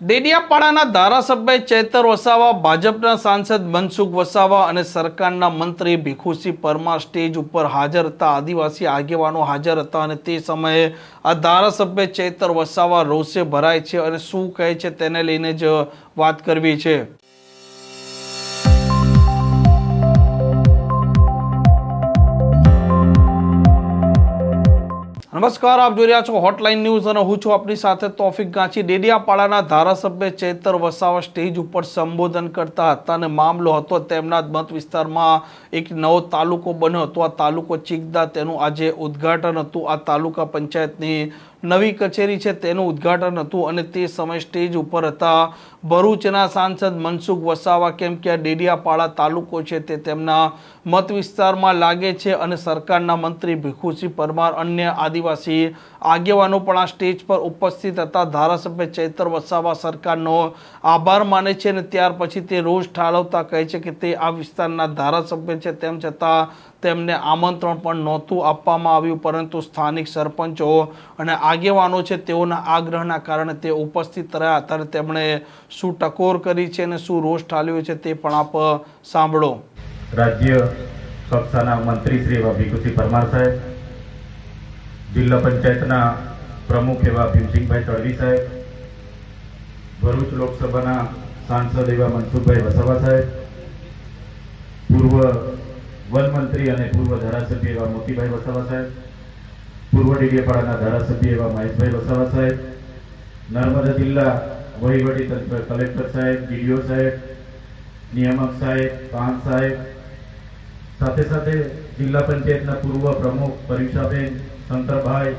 ડેડિયાપાડાના ધારાસભ્ય ચેતર વસાવા, ભાજપના સાંસદ મનસુખ વસાવા અને સરકારના મંત્રી ભીખુસિંહ પરમાર સ્ટેજ ઉપર હાજર હતા. આદિવાસી આગેવાનો હાજર હતા અને તે સમયે આ ધારાસભ્ય ચેતર વસાવા રોષે ભરાય છે અને શું કહે છે તેને લઈને જ વાત કરવી છે. નમસ્કાર, આપ જોઈ રહ્યા છો હોટલાઇન ન્યૂઝ અને હું છું આપની સાથે તોફિક ગાંચી ડેડિયાપાડાના ધારાસભ્ય ચેતર વસાવા સ્ટેજ ઉપર સંબોધન કરતા હતા અને મામલો હતો તેમના મત વિસ્તારમાં એક નવો તાલુકો બન્યો હતો. આ તાલુકો ચીકદા તેનું આજે ઉદ્ઘાટન હતું. આ તાલુકા પંચાયતની નવી કચેરી છે તેનું ઉદ્ઘાટન હતું અને તે સમય સ્ટેજ ઉપર હતા. ભરૂચના સાંસદ મનસુખ વસાવા કેમ કે આ ડેડિયાપાડા તાલુકો છે તે તેમના મત વિસ્તારમાં લાગે છે અને સરકારના મંત્રી ભીખુસિંહ પરમાર અન્ય આદિવાસી આગેવાનો પણ આ સ્ટેજ પર ઉપસ્થિત હતા. ધારાસભ્ય ચૈતર વસાવા સરકારનો આભાર માને છે અને ત્યાર પછી તે રોષ ઠાલવતા કહે છે કે તે આ વિસ્તારના ધારાસભ્ય છે. તેમ છતાં તેમને આમંત્રણ પણ નહોતું આપવામાં આવ્યું, પરંતુ સ્થાનિક સરપંચો અને આગેવાનો છે તેઓના આગ્રહના કારણે તે ઉપસ્થિત રહ્યા. ત્યારે તેમણે શું ટકોર કરી છે અને શું રોષ ઠાલ્યો છે તે પણ આપ સાંભળો. રાજ્ય કક્ષાના મંત્રી શ્રી એવા ભીખુસિંહ પરમાર સાહેબ, જિલ્લા પંચાયતના પ્રમુખ એવા ભીમસિંહભાઈ તડવી સાહેબ, ભરૂચ લોકસભાના સાંસદ એવા મનસુખભાઈ વસાવા સાહેબ, પૂર્વ વન મંત્રી અને પૂર્વ ધારાસભ્ય એવા મોતીભાઈ વસાવા સાહેબ, પૂર્વ ડેડિયાપાડાના ધારાસભ્ય એવા મહેશભાઈ વસાવા સાહેબ, નર્મદા જિલ્લા વહીવટી કલેક્ટર સાહેબ, ડીડીઓ સાહેબ, નિયામક સાહેબ પાંચ સાહેબ, સાથે સાથે જિલ્લા પંચાયતના પૂર્વ પ્રમુખ પરીક્ષાબેન, શંકરભાઈ,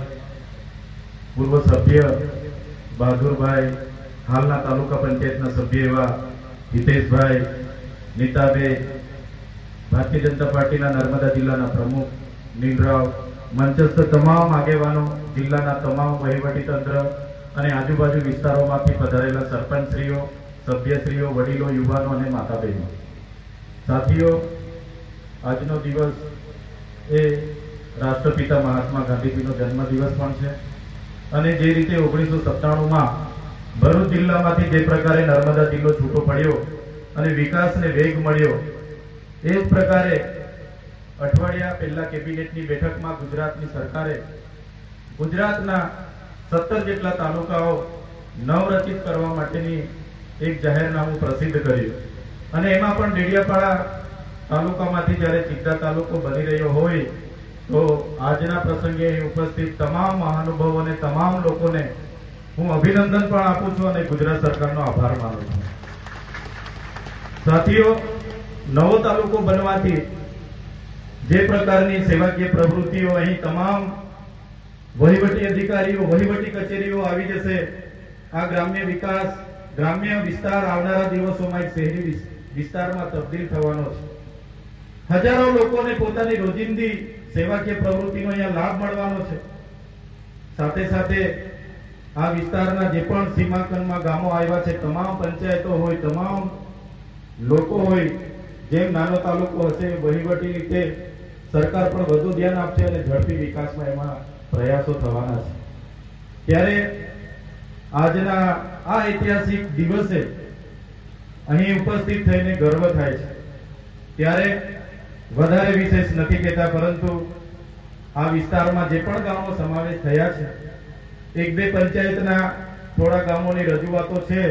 પૂર્વ સભ્ય બહાદુરભાઈ, હાલના તાલુકા પંચાયતના સભ્ય એવા હિતેશભાઈ, નીતાબેન ભારતીય જનતા પાર્ટીના નર્મદા જિલ્લાના પ્રમુખ નીલરાવ મંચસ્થ તમામ આગેવાનો, જિલ્લાના તમામ વહીવટી તંત્ર અને આજુબાજુ વિસ્તારોમાંથી પધારેલા સરપંચશ્રીઓ, સભ્યશ્રીઓ, વડીલો, યુવાનો અને માતા બહેનો સાથીઓ, આજનો દિવસ એ રાષ્ટ્રપિતા મહાત્મા ગાંધીજીનો જન્મદિવસ પણ છે અને જે રીતે ઓગણીસો સત્તાણુંમાં ભરૂચ જિલ્લામાંથી જે પ્રકારે નર્મદા જિલ્લો છૂટો પડ્યો અને વિકાસને વેગ મળ્યો એ જ પ્રકારે અઠવાડિયા પહેલા કેબિનેટની બેઠકમાં ગુજરાતની સરકારે ગુજરાતના સત્તર જેટલા તાલુકાઓ નવરચિત કરવા માટેની એક જાહેરનામું પ્રસિદ્ધ કર્યું. અને એમાં પણ ડેડિયાપાડા તાલુકામાંથી જ્યારે ચિત્તા તાલુકો બની રહ્યો હોય, તો આજના પ્રસંગે ઉપસ્થિત તમામ મહાનુભાવોને તમામ લોકોને હું અભિનંદન પણ આપું છું અને ગુજરાત સરકારનો આભાર માનું છું. સાથીઓ નવો તાલુકો બનવાથી જે પ્રકારની સેવાકીય પ્રવૃત્તિઓ અહીં તમામ વહીવટી અધિકારીઓ, વહીવટી કચેરીઓ આવી જશે. આ ગ્રામ્ય વિકાસ, ગ્રામ્ય વિસ્તાર આવનારા દિવસોમાં એક શહેરી વિસ્તારમાં તબદીલ થવાનો છે. હજારો લોકોને પોતાની રોજિંદી સેવાકીય પ્રવૃત્તિનો અહીંયા લાભ મળવાનો છે. સાથે સાથે આ વિસ્તારના જે પણ સીમાંકનમાં ગામો આવ્યા છે, તમામ પંચાયતો હોય, તમામ લોકો હોય જેમ નાનો તાલુકો હશે વહીવટી રીતે સરકાર પણ વધુ ધ્યાન આપશે અને ઝડપી વિકાસમાં એમાં પ્રયાસો થવાના છે. ત્યારે આજના આ ઐતિહાસિક દિવસે અહીં ઉપસ્થિત થઈને ગર્વ થાય છે. ત્યારે વધારે વિશેષ નથી કહેતા, પરંતુ આ વિસ્તારમાં જે પણ ગામો સમાવેશ થયા છે, એક બે પંચાયતના થોડા ગામોની રજૂઆતો છે,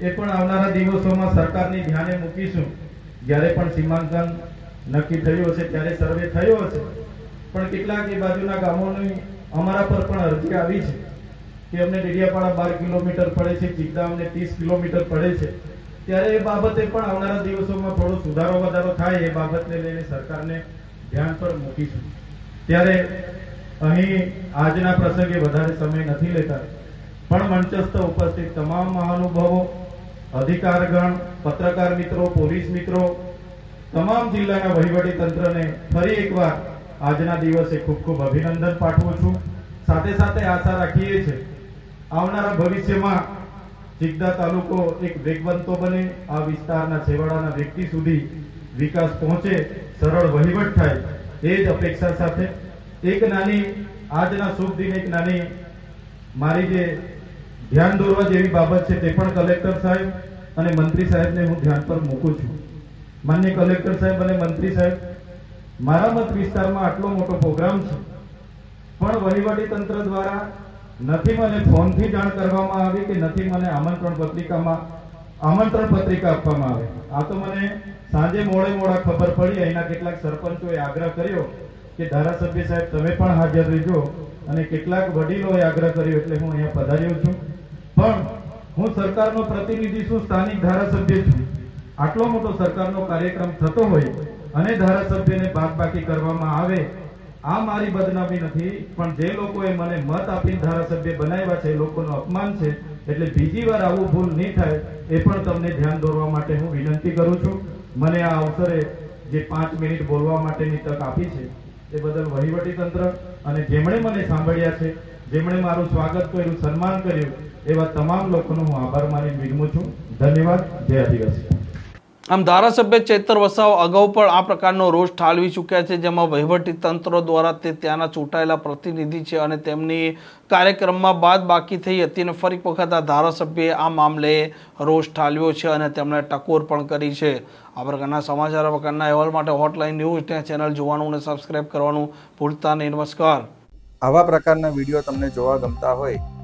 એ પણ આવનારા દિવસોમાં સરકારની ધ્યાને મૂકીશું. જ્યારે પણ સીમાંકન નક્કી થયું હશે, ત્યારે સર્વે થયો હશે. પણ કેટલાક એ બાજુના ગામોની અમારા પર પણ અરજી આવી છે કે અમને ડેડિયાપાડા બાર કિલોમીટર પડે છે, ચિકદા અમને ત્રીસ કિલોમીટર પડે છે. ત્યારે એ બાબતે પણ આવનારા દિવસોમાં થોડો સુધારો વધારો થાય એ બાબતને લઈને સરકારને ધ્યાન પર મૂકીશું. ત્યારે અહીં આજના પ્રસંગે વધારે સમય નથી લેતા. પણ મંચસ્થ ઉપસ્થિત તમામ મહાનુભાવો અધિકારગણ, પત્રકાર મિત્રો, પોલીસ મિત્રો, તમામ જિલ્લાના વહીવટી તંત્રને ફરી એકવાર આજના દિવસે ખૂબ ખૂબ અભિનંદન પાઠવું છું. સાથે સાથે આશા રાખીએ છીએ, આવનારા ભવિષ્યમાં જિગદા તાલુકો એક વેગવંતો બને, આ વિસ્તારના છેવાડાના વ્યક્તિ સુધી વિકાસ પહોંચે, સરળ વહીવટ થાય, એ જ અપેક્ષા સાથે. એક નાની, આજના શુભ દિન એક નાની, મારી જે ધ્યાન દોરવા જેવી બાબત છે તે પણ કલેક્ટર સાહેબ અને મંત્રી સાહેબને હું ધ્યાન પર મૂકું છું. માન્ય કલેક્ટર સાહેબ અને મંત્રી સાહેબ, મારા મત વિસ્તારમાં આટલો મોટો પ્રોગ્રામ છે, પણ વહીવટી તંત્ર દ્વારા નથી મને ફોનથી જાણ કરવામાં આવી કે નથી મને આમંત્રણ પત્રિકામાં આમંત્રણ પત્રિકા આપવામાં આવે. આ તો મને સાંજે મોડે મોડા ખબર પડી, અહીંના કેટલાક સરપંચોએ આગ્રહ કર્યો કે ધારાસભ્ય સાહેબ તમે પણ હાજર રહેજો અને કેટલાક વડીલોએ આગ્રહ કર્યો એટલે હું અહીંયા પધાર્યો છું. પણ હું સરકારનો પ્રતિનિધિ છું, સ્થાનિક ધારાસભ્ય છું. આટલો મોટો સરકારનો કાર્યક્રમ થતો હોય અને ધારાસભ્યને બાદબાકી કરવામાં આવે, આ મારી બદનામી નથી, પણ જે લોકોએ મને મત આપીને ધારાસભ્ય બનાવ્યા છે, એ લોકોનું અપમાન છે, એટલે બીજી વાર આવું ભૂલ નહીં થાય, એ પણ તમને ધ્યાન દોરવા માટે હું વિનંતી કરું છું. મને આ અવસરે જે પાંચ મિનિટ બોલવા માટેની તક આપી છે, એ બદલ વહીવટી તંત્ર અને જેમણે મને સાંભળ્યા છે, જેમણે મારું સ્વાગત કર્યું, સન્માન કર્યું એવા તમામ લોકોનો હું આભાર માની વિનમું છું. ધન્યવાદ. જય આદિવાસી. આમ ધારાસભ્ય ચૈતર વસાવ અગાઉ પણ આ પ્રકારનો રોષ ઠાલવી ચૂક્યા છે જેમાં વહીવટી તંત્રો દ્વારા તે ત્યાંના ચૂંટાયેલા પ્રતિનિધિ છે અને તેમની કાર્યક્રમમાં બાદ બાકી થઈ હતી અને ફરી વખત આ ધારાસભ્યએ આ મામલે રોષ ઠાલવ્યો છે અને તેમણે ટકોર પણ કરી છે. આ પ્રકારના સમાચાર પ્રકારના અહેવાલ માટે હોટલાઇન ન્યૂઝ ચેનલ જોવાનું અને સબસ્ક્રાઇબ કરવાનું ભૂલતા નહીં. નમસ્કાર. આવા પ્રકારના વીડિયો તમને જોવા ગમતા હોય